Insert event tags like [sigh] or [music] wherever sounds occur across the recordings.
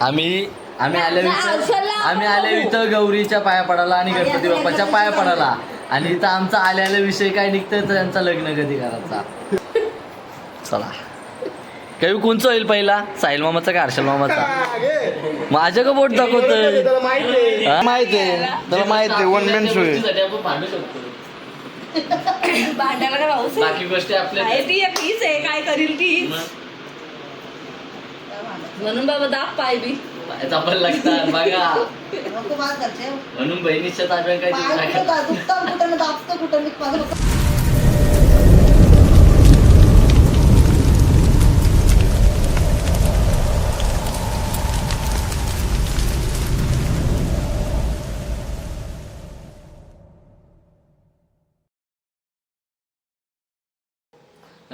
आम्ही आम्ही आले हर्षलला आम्ही आले इथं गौरीच्या पाया पडायला आणि गणपती बाप्पाच्या पाया पडायला. आणि इथं आमचा आले आले विषय काय निघतोय तर त्यांचा लग्न कधी करायचा? चला. काही कोणचं होईल पहिला? साहिल मामाचा का हर्षल मामाचा? माझ्या का बोट दाखवतोय? माहिती आहे? माहिती आहे. त्याला माहिती आहे. वन मॅन शो भांडायला काय ती तीच आहे. काय करील ती म्हणून बाबा दाब पाय बी. पण लागतात बघा. नको बात करते. म्हणून बहिणीच्या ताब्यात काय पाय कुठं दाबतं कुठं? मी माझं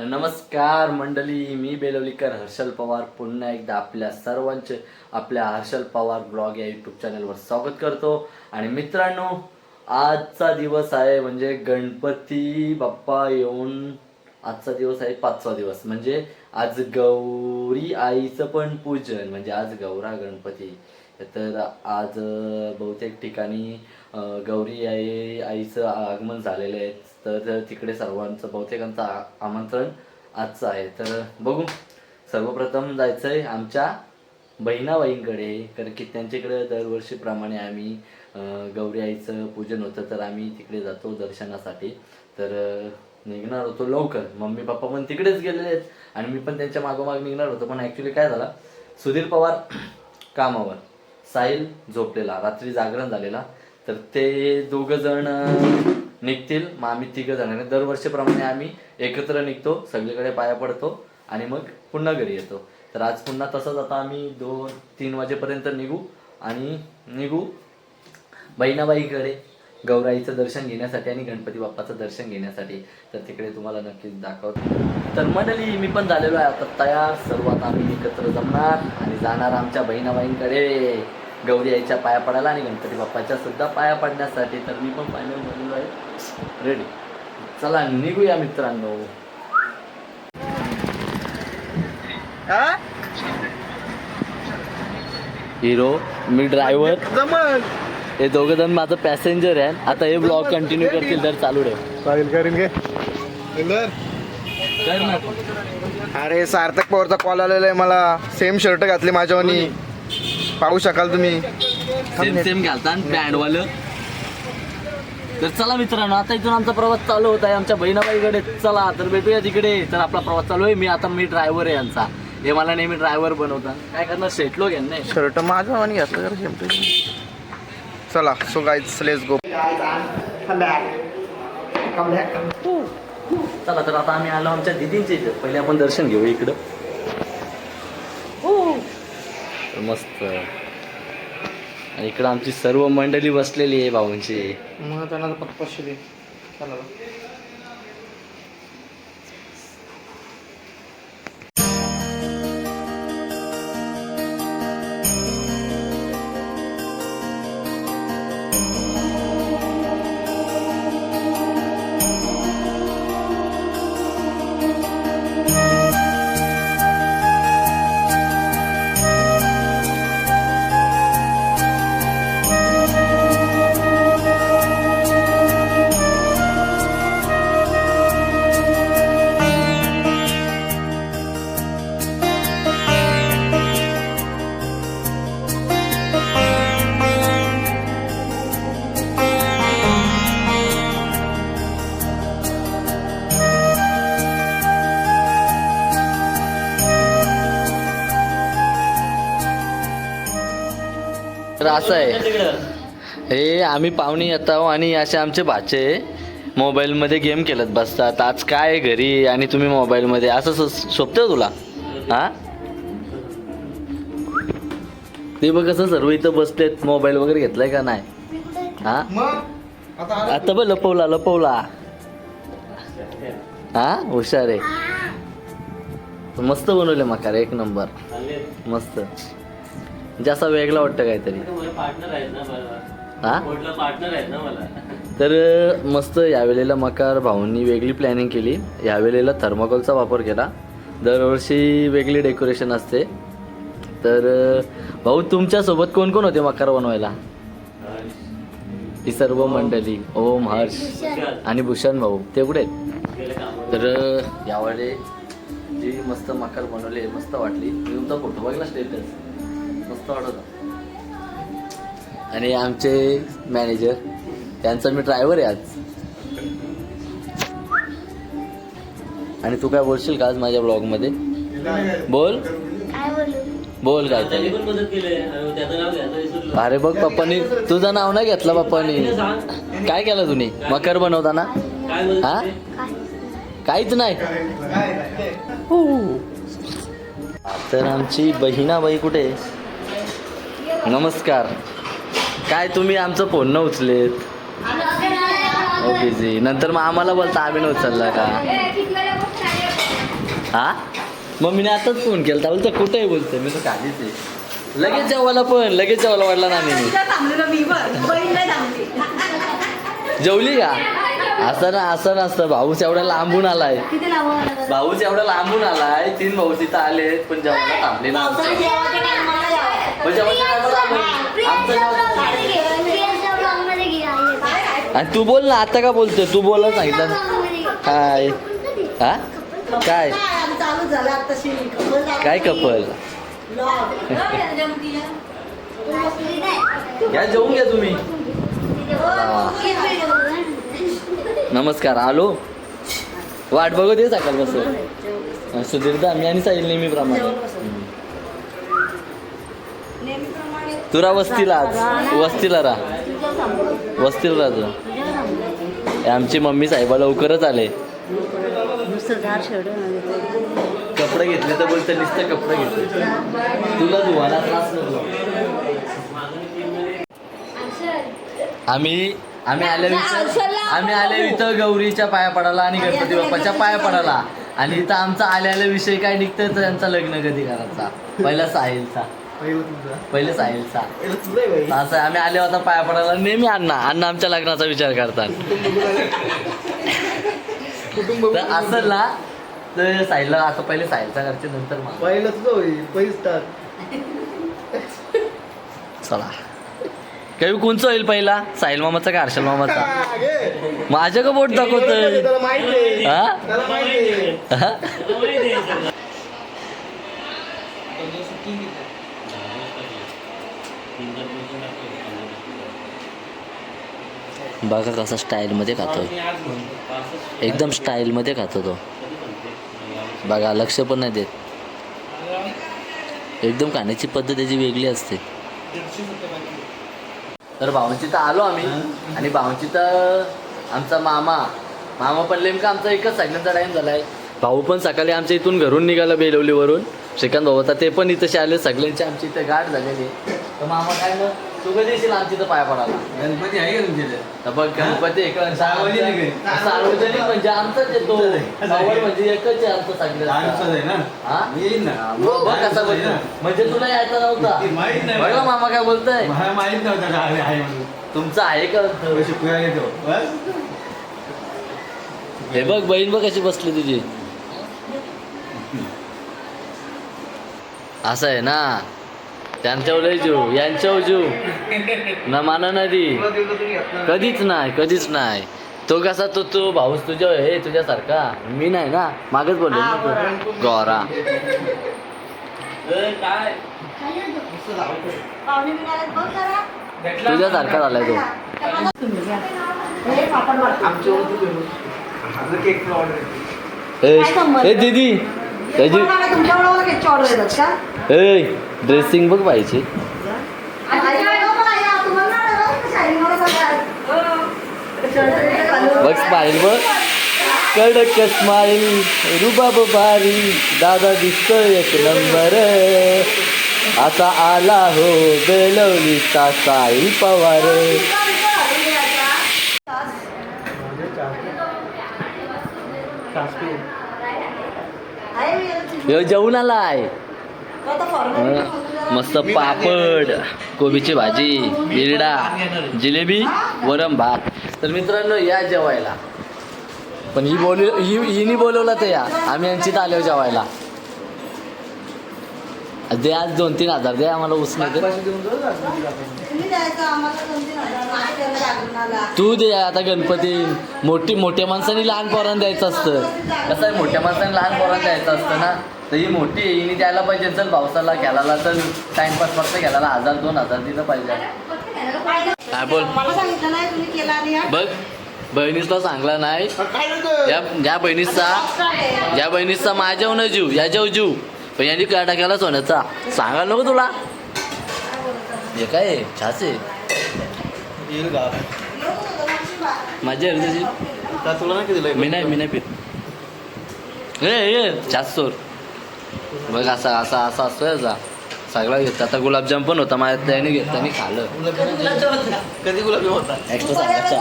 नमस्कार मंडळी मी बेलवलीकर हर्षल पवार. पुन्हा एकदा आपल्या सर्वांचे आपल्या हर्षल पवार ब्लॉग या यूट्यूब चॅनलवर स्वागत करतो. आणि मित्रांनो आजचा दिवस आहे म्हणजे गणपती बाप्पा येऊन आजचा दिवस आहे पाचवा दिवस. म्हणजे आज गौरी आईचं पण पूजन म्हणजे आज गौरा गणपती. तर आज बहुतेक ठिकाणी गौरी आई आईचं आगमन झालेलं आहे. तर तिकडे सर्वांचं बहुतेकांचं आ- आमंत्रण आजचं आहे. तर बघू. सर्वप्रथम जायचं आहे आमच्या बहिणाबाईंकडे. कारण की त्यांच्याकडे दरवर्षीप्रमाणे आम्ही गौरी आईचं पूजन होतं. तर आम्ही तिकडे जातो दर्शनासाठी. तर निघणार होतो लवकर. मम्मी पप्पा पण तिकडेच गेलेले आहेत. आणि मी पण त्यांच्या मागोमाग निघणार होतो. पण ॲक्च्युली काय झालं? सुधीर पवार [clears throat] कामावर. साहिल झोपलेला. रात्री जागरण झालेला. तर ते दोघं जण निघतील. मग आम्ही तिघं जण. दरवर्षीप्रमाणे आम्ही एकत्र निघतो. सगळीकडे पाया पडतो. आणि मग पुन्हा घरी येतो. तर आज पुन्हा तसंच आता आम्ही दोन तीन वाजेपर्यंत निघू. आणि निघू बहिणाबाईकडे गौराईचं दर्शन घेण्यासाठी आणि गणपती बाप्पाचं दर्शन घेण्यासाठी. तर तिकडे तुम्हाला नक्कीच दाखवतो. तर मंडळी मी पण झालेलो आहे. आता तयार. सर्वात आम्ही एकत्र जमणार आणि जाणार आमच्या बहिणाबाईंकडे. गौरी आईच्या पाया पडायला आणि गणपती बाप्पाच्या सुद्धा पाया पडण्यासाठी तर मी पण फायनल झालेलो आहे. रेडी चला निघूया मित्रांनो. हा? हिरो मी ड्रायव्हर जमल. हे दोघं जण माझं पॅसेंजर आहे. आता हे ब्लॉग कंटिन्यू करतील तर चालू ठेव. अरे सार्थक पवारचा कॉल आलेला आहे मला. सेम शर्ट घातली माझ्यावानी. पाहू शकाल तुम्ही. सेम सेम घालतात बँडवालं तर चला मित्रांनो आता इथून आमचा प्रवास चालू होत आहे. आमच्या बहिणाबाईकडे चला तर भेटूया तिकडे. तर आपला प्रवास चालू आहे. मी आता मी ड्रायव्हर आहे यांचा. हे मला नेहमी ड्रायव्हर बनवतात काय करणार? सेटलो घ्या नाही शर्ट माझं आणि घातलं जरा शेमटे चला सो गाईज लेट्स गो चला तर आता आम्ही आलो आमच्या दिदींच्या इथे पहिले आपण दर्शन घेऊ इकडं. मस्त. आणि इकडं आमची सर्व मंडळी बसलेली आहे भाऊंची. मग त्यांना पत्पाशी दे. चला तर असं आहे हे आम्ही पाहुणे येतो आणि असे आमचे भाचे मोबाईलमध्ये गेम खेळत बसतात. आज काय आहे घरी आणि तुम्ही मोबाईलमध्ये? असं स- शोभतं तुला? हा? ते बघ कसं सर्व इथं बसलेत. मोबाईल वगैरे घेतलाय का नाही? हा? मग आता आता बघ लपवला लपवला. हा? हुशार आहे. मस्त बनवले मकार एक नंबर. मस्त. जास्त वेगळा वाटतं काहीतरी. हा? तर मस्त यावेळेला मकार भाऊंनी वेगळी प्लॅनिंग केली. यावेळेला थर्माकोलचा वापर केला. दरवर्षी वेगळी डेकोरेशन असते. तर भाऊ तुमच्यासोबत कोण कोण होते मकर बनवायला? ही सर्व मंडळी. ओम हर्ष. आणि भूषण भाऊ. ते कुठे तर यावेळी जी मस्त मकर बनवली मस्त वाटली. तुमचा फोटो बघला स्टेटस होता. आणि आमचे मॅनेजर त्यांचा मी ड्रायव्हर आहे आज. आणि तू काय बोलशील का आज माझ्या ब्लॉगमध्ये? बोल. बोल? काय अरे बघ पप्पानी तुझं नाव नाही घेतलं पप्पानी. काय केलं तुम्ही? मकर बनवताना? हा? काहीच नाही. हो. तर आमची बहिणाबाई कुठे? आहे? नमस्कार. काय तुम्ही आमचं फोन न उचलेत? हो बिझी नंतर मग आम्हाला बोलता आम्ही न उचलला का? हा? मम्मीने आताच फोन केला बोलतो कुठे आहे बोलतोय? मी तर खालीच आहे. लगेच जेवायला पण लगेच जेवायला वाटला ना मी मी जेवली का? असं ना असं नसतं. भाऊच एवढा लांबून आलाय. भाऊच एवढा लांबून आलाय. तीन भाऊ तिथं आलेत पण जेवायला थांबले ना आलो. आणि तू बोल ना आता का बोलतोय? तू बोला सांगितलं ना. काय? हा? काय? काय कपल? घ्या जेवून घ्या तुम्ही. नमस्कार आलो? वाट बघत ये सकाळ बस सुधीरदा मी आणि साहिल नेहमीप्रमाणे. तुरा वस्तीला आज. वस्तीला राहा. वस्तीला राहतो आमची मम्मी साहेबा लवकरच आले. कपडे घेतले तर बोलत नुसतं कपडे घेतले. तुला धुवायला त्रास नको. आम्ही आम्ही आल्या आम्ही आल्या इथं गौरीच्या पाया पडायला आणि गणपती बाप्पाच्या पाया पडायला. आणि इथं आमचा आल्या आल्या विषय काय निघतोय तर त्यांचा लग्न कधी करायचा? पहिला साहिलचा. पहिले साहिलचा. असं आम्ही आले होता पाया पडायला. नेहमी अण्णा अण्णा आमच्या लग्नाचा विचार करतात. असं ना तर साहिलला असं पहिले साहिलचा करते नंतर. पहिलं तुझं होईल पहिलीच चला. काही कोणचं होईल पहिला? साहिल मामाचा का हर्षल मामाचा? माझ्या का बोट दाखवतोय. हा? हा? बघा कसा स्टाईलमध्ये खातोय एकदम स्टाईलमध्ये खातो तो. बघा लक्ष पण नाही देत. एकदम खाण्याची पद्धत त्याची वेगळी असते. तर भावांची तर आलो आम्ही. आणि भावांची तर आमचा मामा. मामा पण नेमका आमचा एकच सगळ्यांचा टाईम झालाय. भाऊ पण सकाळी आमच्या इथून घरून निघाला बेलवलीवरून श्रीकांत भाऊ होता ते पण इथं आले सगळ्यांचे आमची इथं गाठ झालेली. तर मामा काय मग? तू कधी येशील आमची पाया पडायला गणपती आहे का तुमच्या इथे? तर बघ गणपती एक सार्वजनिक आहे. सार्वजनिक म्हणजे आमचाच येतो म्हणजे एकच आहे आमचं आमचंच सगळं आहे ना? येईन ना. मग बघ कसा आमचंच आहे बोलतो ना. म्हणजे तुला यायचा नव्हता. माहीत नाही. बघा मामा काय बोलतोय. मला माहीत नव्हतं का आहे आहे म्हणून. तुमचं आहे का बस. हे बघ बहीण बघ कशी बसली तुझी. असं आहे ना? त्यांच्यावर लय जीव यांच्यावर जीव. ना माना नदी. कधीच नाही कधीच नाही. तो कसा तो तो भाऊस तुझ्या हे तुझ्यासारखा? मी नाही ना? मागच बोललो ना तू. गौरा. तुझ्यासारखा झालाय तो. हे दीदी. त्याची ए ड्रेसिंग बघ पाहिजे सगळं? बघ स्माईल बघ. कडक स्माईल रुबाब भारी दादा दिसतोय एक नंबर आता आला हो बेलवलीचा साईल पवार आहे मी याला चिंच- ह्यो जेवून आलाय. तो मस्त पापड कोबीची भाजी बिरडा जिलेबी वरम भात. तर मित्रांनो या जेवायला. पण ही बोल ही हिनी बोलवलं तर या. आम्ही यांची आलो जेवायला. दे आज दोन तीन हजार दे आम्हाला उसने. तू दे आता गणपती. मोठी मोठ्या माणसांनी लहान पोरांना द्यायचं असतं. कसं आहे मोठ्या माणसांनी लहान पोरांना द्यायचं असतं ना? तर ही मोठी आहे हिने द्यायला पाहिजे. चल पावसाला खेळायला तर टाइमपास फक्त खेळायला हजार दोन हजार दिलं पाहिजे. काय बोल. हा. बघ बहिणीचा चांगला नाही. या या बहिणीचा या बहिणीचा माझ्यावर जीव याच्यावर जीव पण यांनी काय टाकायला सोन्याचा. सांगायला नको तुला. हे काय आहे? छास आहे. माझी हरदची तुला नाही मी नाही मी नाही पित. ए ए छास सोर बघ असा असा असा असतो याचा सगळा घेत आता गुलाबजाम पण होता. माझ्या त्याने घेत त्यांनी खाल्लं. कधी गुलाबी होता? एक्स्ट्रा सांगायचा.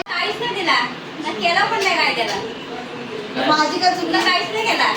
काहीच नाही दिला. ना केला पण नाही काय माझी चुकलं काहीच नाही केला.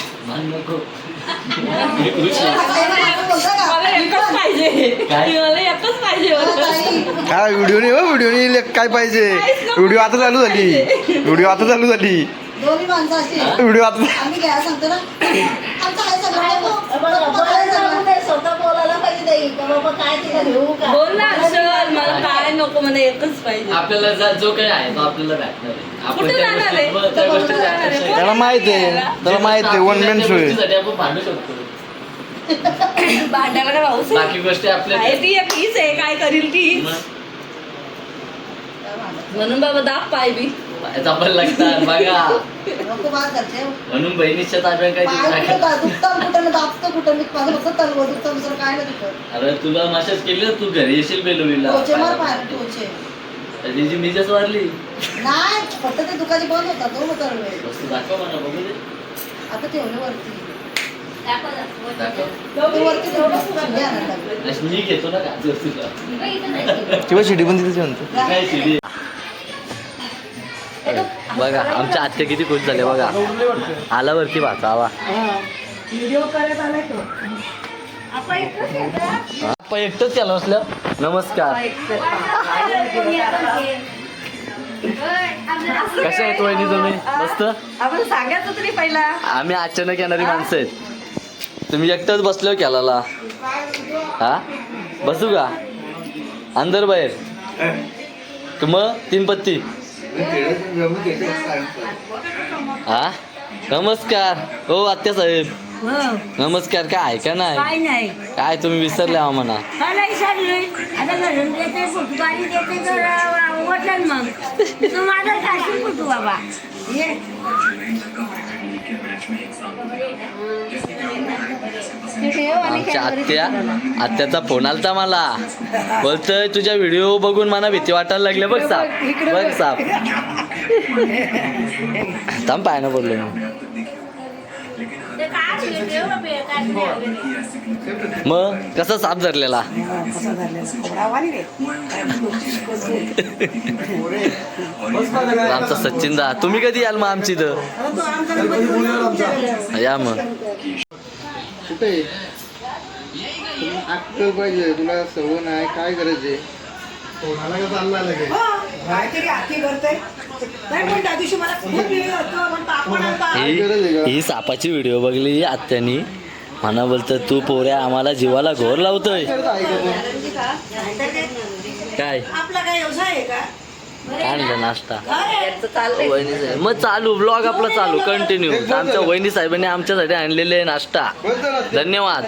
काय? व्हिडिओ नाही हो व्हिडिओ नाही. काय पाहिजे? व्हिडिओ आता चालू झाली. व्हिडिओ आता चालू झाली. दोन्ही माणसं अशी. व्हिडिओ आता आम्ही घ्या सांगतो ना आमचं आहे सगळं. स्वतः बोलायला पाहिजे ताई. का बाबा काय तिला घेऊ का? बोल ना अक्षर. मला काय नको मला एकच पाहिजे. आपल्याला जा- जो काही आहे तो आपल्याला भेटणार आहे. आपण कुठं त्या जाणार आहे? गोष्टी- त्या गोष्टीची जाणार आहे? अपेक्षा त्याला माहीत आहे. त्याला माहीत आहे वन मॅन त्या शो आहे गोष्टीसाठी आपण भांडू शकतो. भांड्याला काय भाऊस बाकी गोष्टी आपल्या आहे ती आहे काय करील ती मग? म्हणून बाबा दाब पाय बी. जपायला लागतात बघा. नको बात करते. म्हणून बहिणीच्या ताब्यात पाय कुठं दाबतं मी माझं फक्त तलवं दुखतं दुसरं काय नाही दुखत. अरे तुला मशाज केली ना, तू घरी येशील बेलोलीला टोचे मार पाय टोचे त्याची वारली. नाही फक्त ते दुखाचे बंद होतात दोन तळवे वस्तू दाखव मला बघू दे. आता ठेवले वरती. दाखव ते वरती. अशी मी घेतो ना का? तुला. शिडी पण तिथे म्हणतो. काय शिडी? बघा आमच्या आत्या किती खुश झाले बघा. आला वरती भाचा आवा आपण एकटंच केलं असलं. नमस्कार. कशा आहेत वहिनी तुम्ही? मस्त? आपण सांगायचं तरी पहिला. आम्ही अचानक येणारी माणसं आहेत. तुम्ही एकटंच बसलो केलाला हा? बसू का? अंदर बाहेर. मग तीन पत्ती. हा? नमस्कार. हो आत्या साहेब. नमस्कार. काय आहे का नाही? काय नाही. काय तुम्ही विसरले आहो म्हणा मला विचारलंय आता घरून देते पुटकाळी देते तर वटण मग. तू माझा सासून कुठू बाबा? ये. आमच्या आत्या आत्याचा फोन आलता मला. बोलतोय तुझ्या व्हिडिओ बघून मला भीती वाटायला लागले. बघ साप. बघ साप. थांब ना बोललो मी मग कसा साप धरलेला? आमचा सचिन दा तुम्ही कधी याल मग आमची इथं? या मग. कुठे पाहिजे तुला सवय नाही काय गरज आहे? ही? ही सापाची व्हिडिओ बघली आत्यानी. म्हणा बोलतं तू पोऱ्या आम्हाला जीवाला घोर लावतोय. काय? आपला काय व्यवसाय आहे का? आणलं नाश्ता. मग चालू ब्लॉग आपला चालू कंटिन्यू आमच्या वहिनी साहेबांनी आमच्यासाठी आणलेले आहे नाश्ता. धन्यवाद.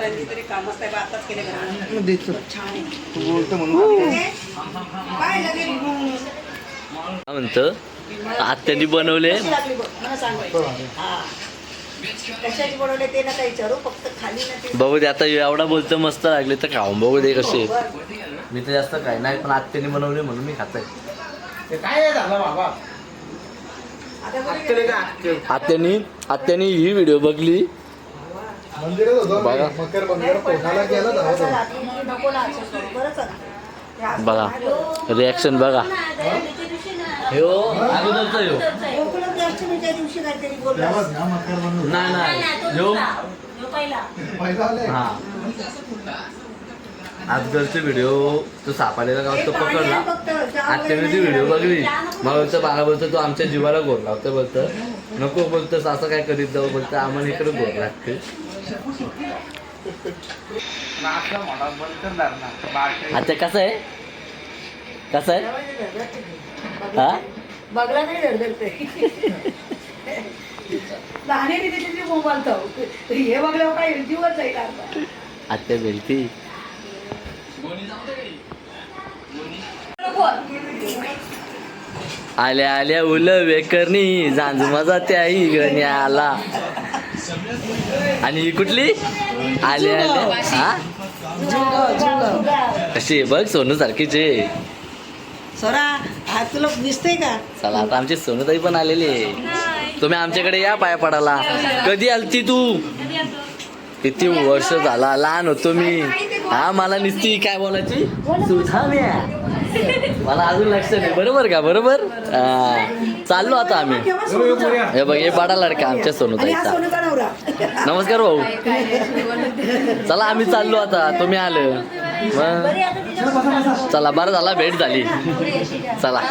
मग देतो. तू बोलतो म्हणून. काय लगेच काय म्हणतं? आत्यानी बनवले. मला सांग हा. कशाची बनवले ते नका विचारू फक्त खाली ना ते बघू दे आता एवढा बोलतं मस्त लागले तर खाऊन बघू दे कसे. मी तर जास्त काय नाही पण आत्याने बनवले म्हणून मी खातोय आत्यानी आत्यानी ही व्हिडिओ बघली. मंदिरात होतो बघा. मकर मंदिर गेला. ते रिॲक्शन बघा. हो? अगोदरचा ह्यो. गोकुळात अष्टमीच्या दिवशी काहीतरी बोलला. नाही नाही. ह्यो पहिला. आलंय. हा. आजगरचे व्हिडिओ तो सापाडेला गावात तो पकडला. आत्याने ती व्हिडिओ बघली. मग बोलतं बाळा बोलतो तू आमच्या जीवाला गोर लावतो बोलतं. नको बोलतोस असं काय करीत जाऊ बोलतं. आम्हाला इकडे गोर लागते. आता कसं आहे? कसं आहे? हा? बघला नाही लहाने हे बघल्यावर काय जीवच जाईल आता. बेलती आल्या आल्या उल वेकरणी झांज माझा त्याही गण्याला आणि ही कुठली? आल्या आल्या. हा? कशी आहे बघ सोनू सारखीच. सोरा आज तुला दिसतंय का? चला आता आमची सोनूताई पण आलेली आहे. तुम्ही आमच्याकडे या पाया पडायला. कधी आलती तू? किती वर्ष झाला लहान होतो मी. हा मला निसती काय बोलायची? सुधाम्या मला अजून लक्ष नाही. बरोबर का? बरोबर? हा. चाललो आता आम्ही? हे बघ हे पाडा लडका आमच्या सोनूताईचा नमस्कार भाऊ. चला आम्ही चाललो आता. तुम्ही आलं. चला बरं झाला भेट झाली. चला.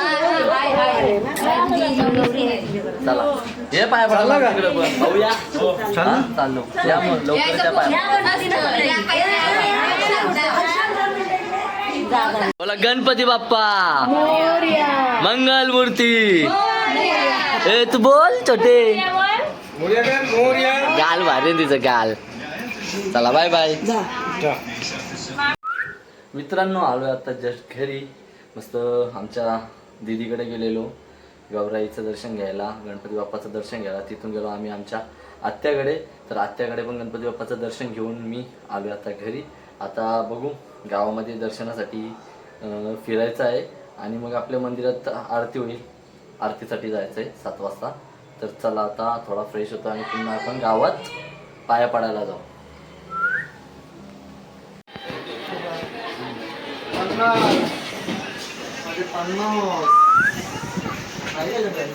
चला. हे पाय पडला का? तिकडे पण. भाऊ या. हा, चाललो. या मग लवकरच्या पाय बोला गणपती बाप्पा. मंगल मूर्ती ए तू बोल छोटे. गाल भारी तिचं गाल. चला बाय बाय मित्रांनो आलो आता जस्ट घरी. मस्त आमच्या दीदीकडे गेलेलो. गौराईचं दर्शन घ्यायला गणपती बाप्पाचं दर्शन घ्यायला. तिथून गेलो आम्ही आमच्या आत्याकडे. तर आत्याकडे पण गणपती बाप्पाचं दर्शन घेऊन मी आलो आता घरी. आता बघू. गावामध्ये दर्शनासाठी फिरायचं आहे. आणि मग आपल्या मंदिरात आरती होईल. आरतीसाठी जायचं आहे सात वाजता. तर चला आता थोडा फ्रेश होतो आणि पुन्हा आपण गावात पाया पडायला जाऊ.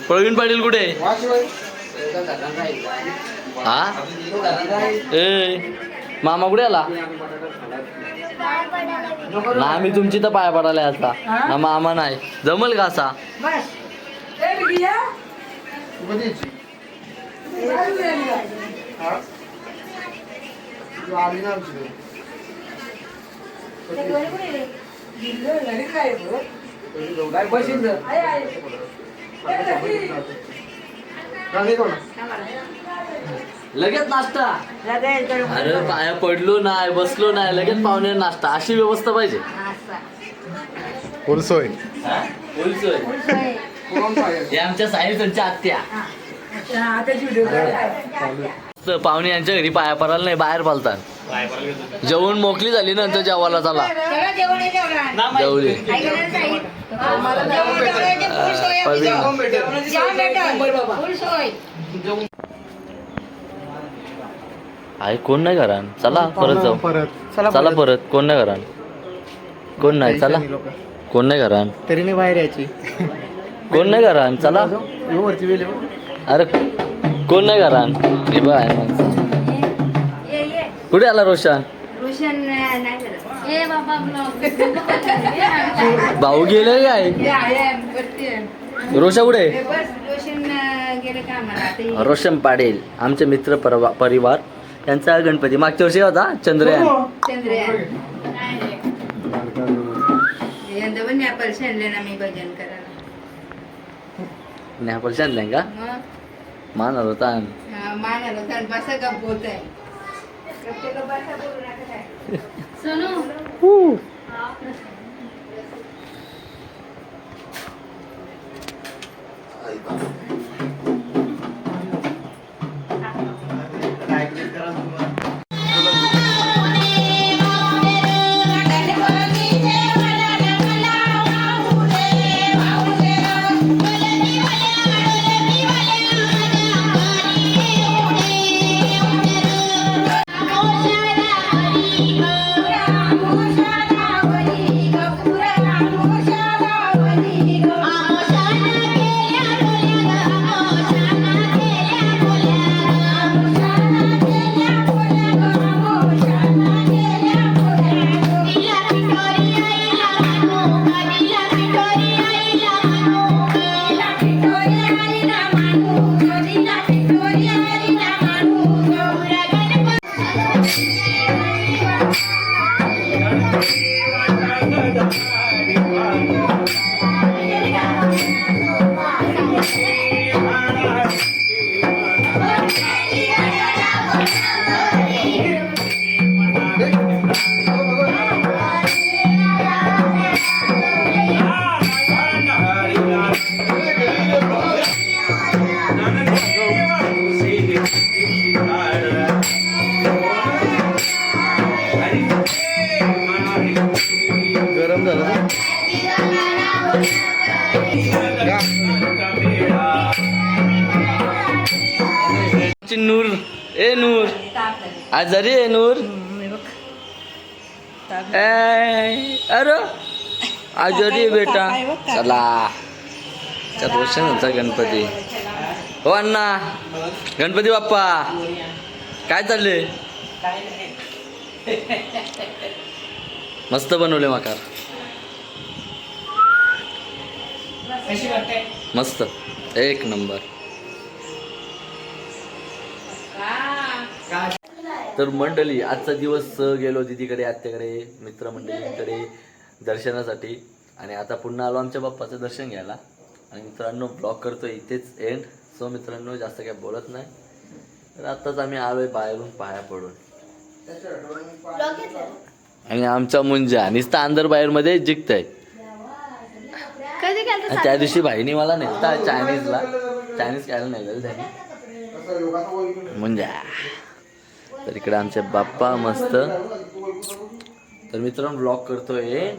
प्रवीण पाटील कुठे? हा? ए मामा कुठे आला? ना आम्ही तुमची तर पाया पडायला आता. हा? मामा नाही. जमल का असा? बस. लगेच नाश्ता. अरे पाया पडलो नाही बसलो नाही लगेच पाहुणे नाश्ता. अशी व्यवस्था पाहिजे. फुलसोय. बोलतोय हे आमच्या साहित्यांच्या आत्या. पाहुणे यांच्या घरी पाया पडायला नाही बाहेर पालतात. जेवण मोकळी झाली नंतर जेवायला चला. जेवली आहे कोण नाही घरान चला परत जाऊ. चला परत. कोण नाही घरान कोण नाही चला. कोण नाही घरान तरी नाही बाहेर यायची. कोण नाही घरान चला. अरे कोण नाही घरान. कुठे आला रोशन? रोशन नाही भाऊ गेले काय रोशा कुठे बस रोशन पाडेल आमचे मित्र परवा परिवार. त्यांचा गणपती. मागच्या वर्षी होता चंद्रयान. चंद्रयान. यंदा पण या परशानले ना मी भजन करायला. नाही चाललंय का? मानत होता. हा, मान आलो बसा गप होत आहे प्रत्येक बसा बोलू आजारी आहे नूर? अरे आजारी बेटा. चला. चल रोशनचा गणपती. हो अण्णा. गणपती बाप्पा. काय चालले [laughs] मस्त बनवले मकार. मस्त. एक नंबर. तर मंडळी आजचा दिवस गेलो दीदीकडे आत्याकडे मित्रमंडळींकडे दर्शनासाठी. आणि आता पुन्हा आलो आमच्या बाप्पाचं दर्शन घ्यायला. आणि मित्रांनो ब्लॉग करतो इथेच एंड सो मित्रांनो जास्त काय बोलत नाही. तर आत्ताच आम्ही आलोय बाहेरून पाया पडून. आणि आमचा मुंजा नुसता अंदर बाहेर मध्ये जिंकताय. कधी गेलता त्या दिवशी भाईनी मला नेलता चायनीजला चायनीज खायला नेलेलं त्याने. मुंजा. तर इकडे आमचे बाप्पा मस्त. तर मित्रांनो ब्लॉग करतोय.